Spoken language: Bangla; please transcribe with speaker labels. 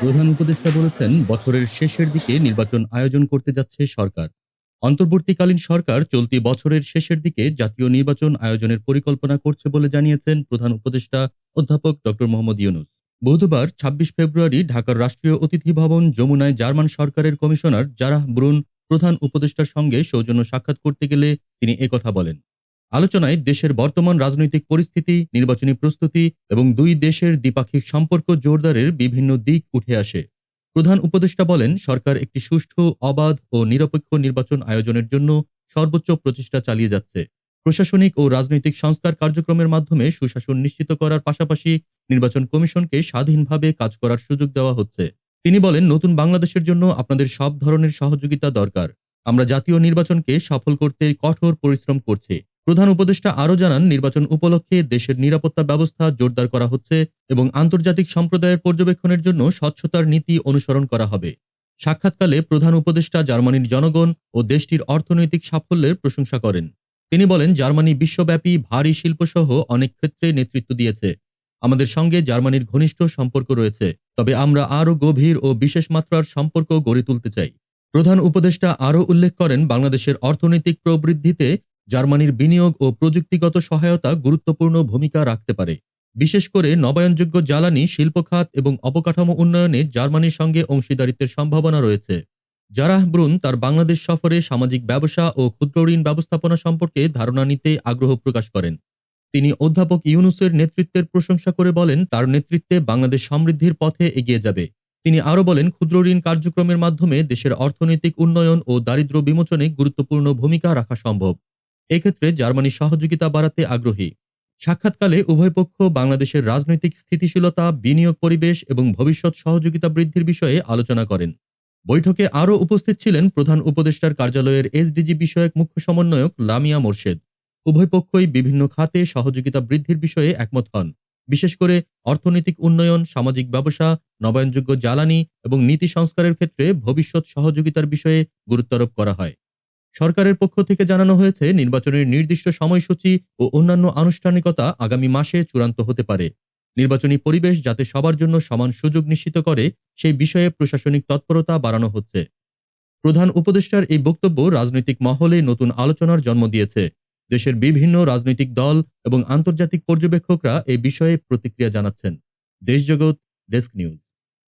Speaker 1: প্রধান উপদেষ্টা বলেছেন, বছরের শেষের দিকে নির্বাচন আয়োজন করতে যাচ্ছে সরকার। অন্তর্বর্তীকালীন সরকার চলতি বছরের শেষের দিকে জাতীয় নির্বাচন আয়োজনের পরিকল্পনা করছে বলে জানিয়েছেন প্রধান উপদেষ্টা অধ্যাপক ড. মোহাম্মদ ইউনুস। বুধবার ২৬ ফেব্রুয়ারি ঢাকার রাষ্ট্রীয় অতিথি ভবন যমুনায় জার্মান সরকারের কমিশনার জারাহ ব্রুন প্রধান উপদেষ্টার সঙ্গে সৌজন্য সাক্ষাৎ করতে গেলে তিনি একথা বলেন। আলোচনায় দেশের বর্তমান রাজনৈতিক পরিস্থিতি, নির্বাচনী প্রস্তুতি এবং দুই দেশের দ্বিপাক্ষিক সম্পর্ক জোরদারের বিভিন্ন দিক উঠে আসে। প্রধান উপদেষ্টা বলেন, সরকার একটি সুষ্ঠু, অবাধ ও নিরপেক্ষ নির্বাচন আয়োজনের জন্য সর্বোচ্চ প্রচেষ্টা চালিয়ে যাচ্ছে। প্রশাসনিক ও রাজনৈতিক সংস্কার কার্যক্রমের মাধ্যমে সুশাসন নিশ্চিত করার পাশাপাশি নির্বাচন কমিশনকে স্বাধীনভাবে কাজ করার সুযোগ দেওয়া হচ্ছে। তিনি বলেন, নতুন বাংলাদেশের জন্য আপনাদের সব ধরনের সহযোগিতা দরকার। আমরা জাতীয় নির্বাচনকে সফল করতে কঠোর পরিশ্রম করছি। প্রধান উপদেষ্টা আরও জানান, নির্বাচন উপলক্ষে দেশের নিরাপত্তা ব্যবস্থা জোরদার করা হচ্ছে এবং আন্তর্জাতিক সম্প্রদায়ের পর্যবেক্ষণের জন্য স্বচ্ছতার নীতি অনুসরণ করা হবে। সাক্ষাৎকালে প্রধান উপদেষ্টা জার্মানির জনগণ ও দেশটির অর্থনৈতিক সাফল্যের প্রশংসা করেন। তিনি বলেন, জার্মানি বিশ্বব্যাপী ভারী শিল্পসহ অনেক ক্ষেত্রে নেতৃত্ব দিয়েছে। আমাদের সঙ্গে জার্মানির ঘনিষ্ঠ সম্পর্ক রয়েছে, তবে আমরা আরও গভীর ও বিশেষ মাত্রার সম্পর্ক গড়ে তুলতে চাই। প্রধান উপদেষ্টা আরও উল্লেখ করেন, বাংলাদেশের অর্থনৈতিক প্রবৃদ্ধিতে জার্মানির বিনিয়োগ ও প্রযুক্তিগত সহায়তা গুরুত্বপূর্ণ ভূমিকা রাখতে পারে। বিশেষ করে নবায়নযোগ্য জ্বালানি, শিল্প খাত এবং অবকাঠামো উন্নয়নে জার্মানির সঙ্গে অংশীদারিত্বের সম্ভাবনা রয়েছে। জারাহ ব্রুন তার বাংলাদেশ সফরে সামাজিক ব্যবসা ও ক্ষুদ্র ঋণ ব্যবস্থাপনা সম্পর্কে ধারণা নিতে আগ্রহ প্রকাশ করেন। তিনি অধ্যাপক ইউনুসের নেতৃত্বের প্রশংসা করে বলেন, তার নেতৃত্বে বাংলাদেশ সমৃদ্ধির পথে এগিয়ে যাবে। তিনি আরও বলেন, ক্ষুদ্র ঋণ কার্যক্রমের মাধ্যমে দেশের অর্থনৈতিক উন্নয়ন ও দারিদ্র বিমোচনে গুরুত্বপূর্ণ ভূমিকা রাখা সম্ভব। এক্ষেত্রে জার্মানি সহযোগিতা বাড়াতে আগ্রহী। সাক্ষাৎকালে উভয় পক্ষ বাংলাদেশের রাজনৈতিক স্থিতিশীলতা, বিনিয়োগ পরিবেশ এবং ভবিষ্যৎ সহযোগিতা বৃদ্ধির বিষয়ে আলোচনা করেন। বৈঠকে আরও উপস্থিত ছিলেন প্রধান উপদেষ্টার কার্যালয়ের এসডিজি বিষয়ক মুখ্য সমন্বয়ক লামিয়া মোর্শেদ। উভয় পক্ষই বিভিন্ন খাতে সহযোগিতা বৃদ্ধির বিষয়ে একমত হন। বিশেষ করে অর্থনৈতিক উন্নয়ন, সামাজিক ব্যবসা, নবায়নযোগ্য জ্বালানি এবং নীতি সংস্কারের ক্ষেত্রে ভবিষ্যৎ সহযোগিতার বিষয়ে গুরুত্বারোপ করা হয়। সরকারের পক্ষ থেকে জানানো হয়েছে, নির্বাচনের নির্দিষ্ট সময়সূচি ও অন্যান্য আনুষ্ঠানিকতা আগামী মাসে চূড়ান্ত হতে পারে। নির্বাচনী পরিবেশ যাতে সবার জন্য সমান সুযোগ নিশ্চিত করে, সেই বিষয়ে প্রশাসনিক তৎপরতা বাড়ানো হচ্ছে। প্রধান উপদেষ্টার এই বক্তব্য রাজনৈতিক মহলে নতুন আলোচনার জন্ম দিয়েছে। দেশের বিভিন্ন রাজনৈতিক দল এবং আন্তর্জাতিক পর্যবেক্ষকরা এই বিষয়ে প্রতিক্রিয়া জানাচ্ছেন। Deshjagat desk news.